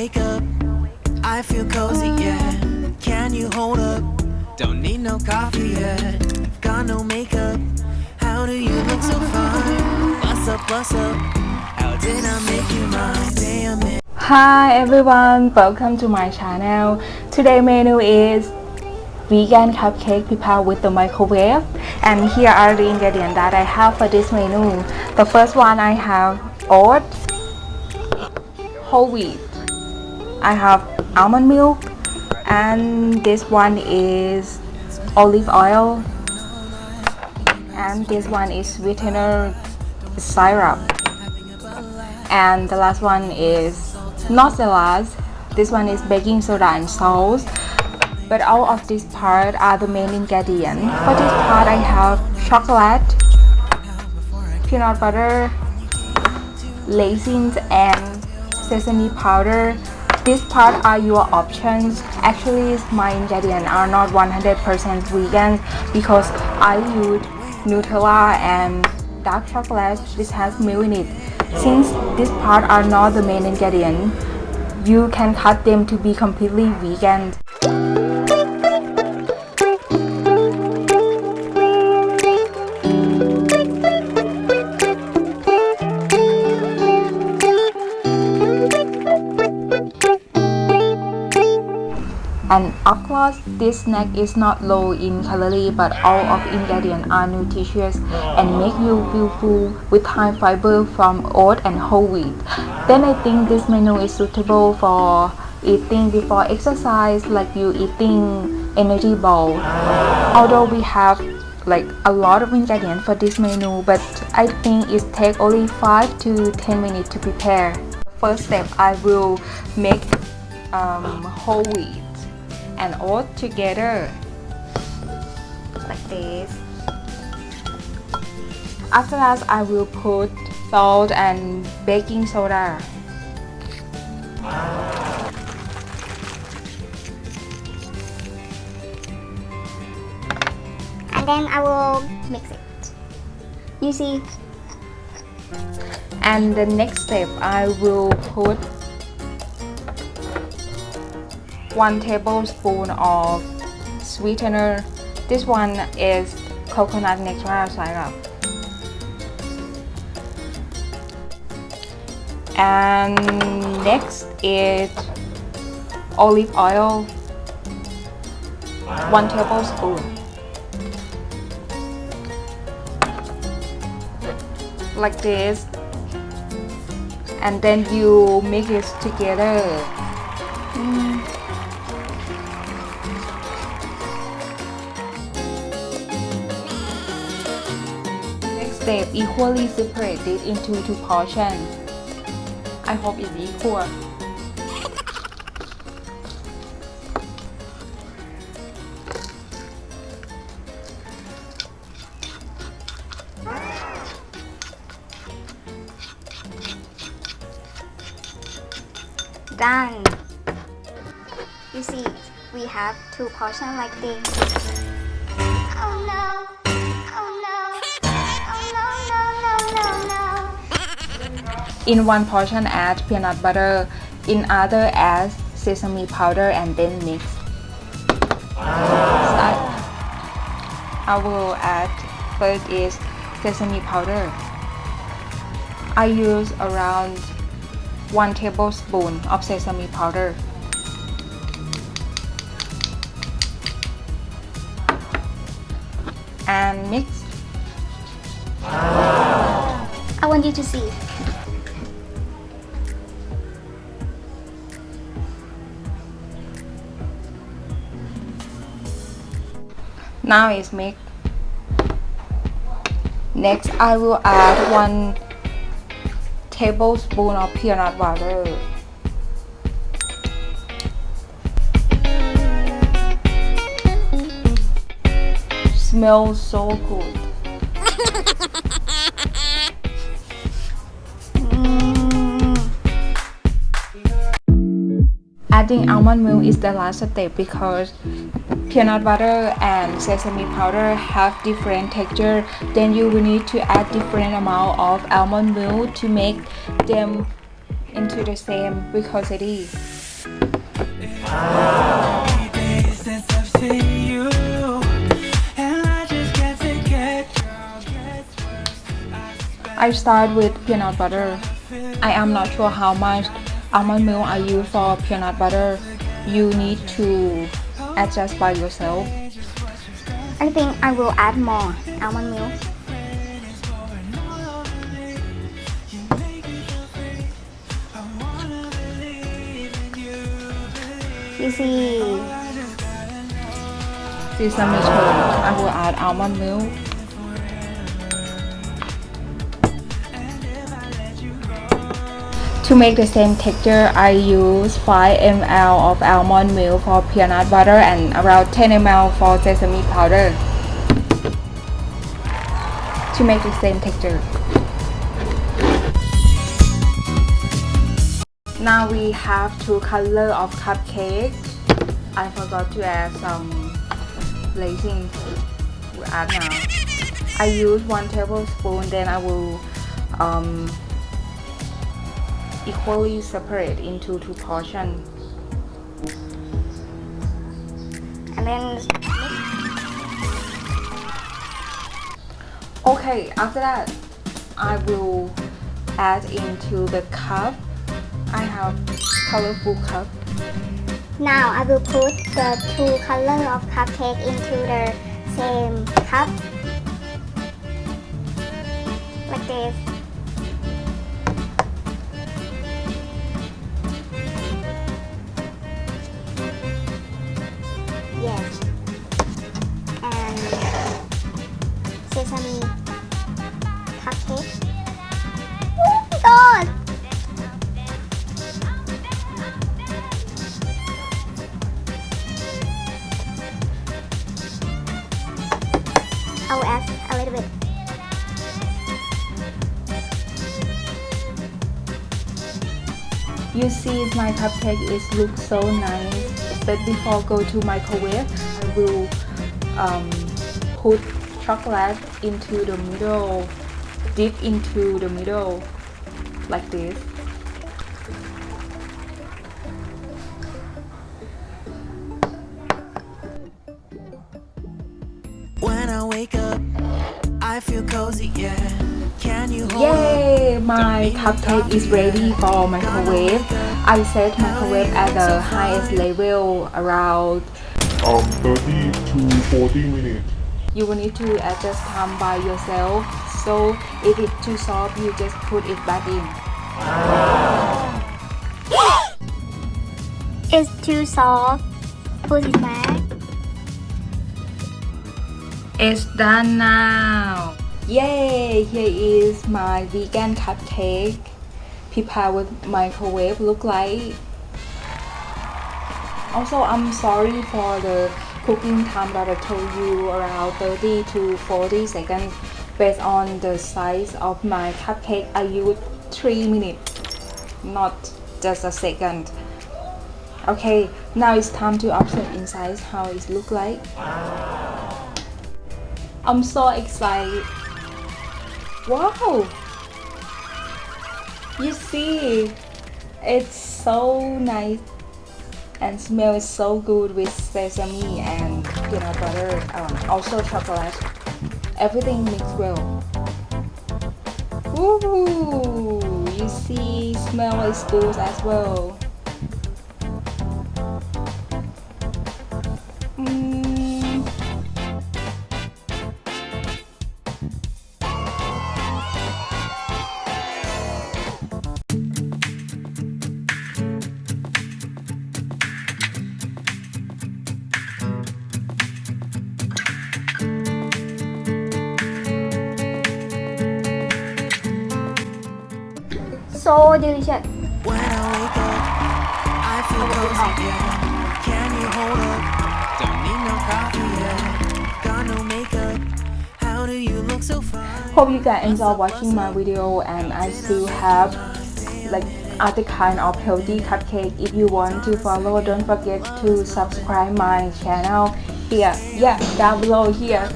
wake up. I feel cozy, yeah. Can you hold up? Don't need no coffee yet. Got no makeup. How do you look so fine? What's up, what's up? How did I make you mine? Damn it. Hi everyone, welcome to my channel. Today menu is vegan cupcake prepared with the microwave and here are the ingredients that I have for this menu. The first one I have oats, whole wheat, I have almond milk and this one is olive oil and this one is sweetener syrup. And the last one is not salad this one is baking soda and salt but all of this part are the main ingredient. For this part i have chocolate peanut butter raisins and sesame powder this part are your options. Actually my ingredients are not 100% vegan because i use nutella and dark chocolate. Which has milk in it since this part are not the main ingredient, you can cut them to be completely vegan. Course, this snack is not low in calorie, but all of ingredients are nutritious and make you feel full with high fiber from oat and whole wheat. Then I think this menu is suitable for eating before exercise, like you eating energy ball. Although we have like a lot of ingredients for this menu, but I think it takes only 5 to 10 minutes to prepare. First step, I will make um, whole wheat and oat together. Like this. After that I will put salt and baking soda. And then I will mix it. You see, and the next step I will put 1 tablespoon of sweetener. This one is coconut natural syrup. And next is olive oil. 1 tablespoon. Like this. And then you mix it together Step, equally separate it into two portions. I hope it's equal. done. You see, we have two portions like this. Oh no. In one portion, add peanut butter. In other, add sesame powder and then mix. I, I will add first is sesame powder. I use around 1 tablespoon of sesame powder. And mix. I want you to see. Now it's mixed. Next, I will add 1 tablespoon of peanut butter. Smells so good. Adding mm. almond milk is the last step because peanut butter and sesame powder have different texture. Then you will need to add different amount of almond milk to make them into the same viscosity. days since I've seen you, and I just can't forget your gets worse. I start with peanut butter I am not sure how much almond milk I use for peanut butter. You need to adjust by yourself. I think I will add more almond milk. You see, sesame churn I will add almond milk To make the same texture, I use 5 ml of almond milk for peanut butter and around 10 ml for sesame powder. To make the same texture. Now we have two color of cupcake. I forgot to add some glazing. Add now. I use one tablespoon. Then I will um, equally separate into two portions. and then Okay, after that, I will add into the cup. I have colorful cup. now I will put the two color of cupcake into the same cup. Like this. I will add a little bit. You see my cupcake is look so nice. But before go to my microwave, I will um, put chocolate into the middle, dip into the middle like this. I feel cozy, yeah. Can you hold up? Yay! My cupcake is ready for microwave. I set microwave at the highest level around um, 30 to 40 minutes. You will need to adjust time by yourself. So if it's too soft, you just put it back in. It's too soft. Put it back. It's done now. Yay! Here is my vegan cupcake. Prepared with microwave look like. Also, I'm sorry for the cooking time that I told you around 30 to 40 seconds. Based on the size of my cupcake, I used 3 minutes, not just a second. Okay, now it's time to observe inside how it look like. I'm so excited. Wow! You see, it's so nice and smells so good with sesame and peanut butter, um, also chocolate. Everything mixed well. Ooh, you see, smell is good as well. Delicious. When I wake up, I feel cozy, yeah. Can you hold up? Don't need no coffee. Got no makeup. How do you look so fine? Hope you guys enjoy watching my video and I still have like other kind of healthy cupcake. If you want to follow, don't forget to subscribe my channel here. Yeah, down below here.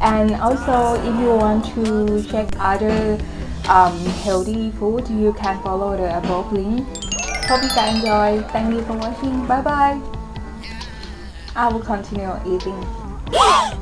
And also, if you want to check other um, healthy food, you can follow the above link. Hope you guys enjoy. Thank you for watching. Bye bye. I will continue eating.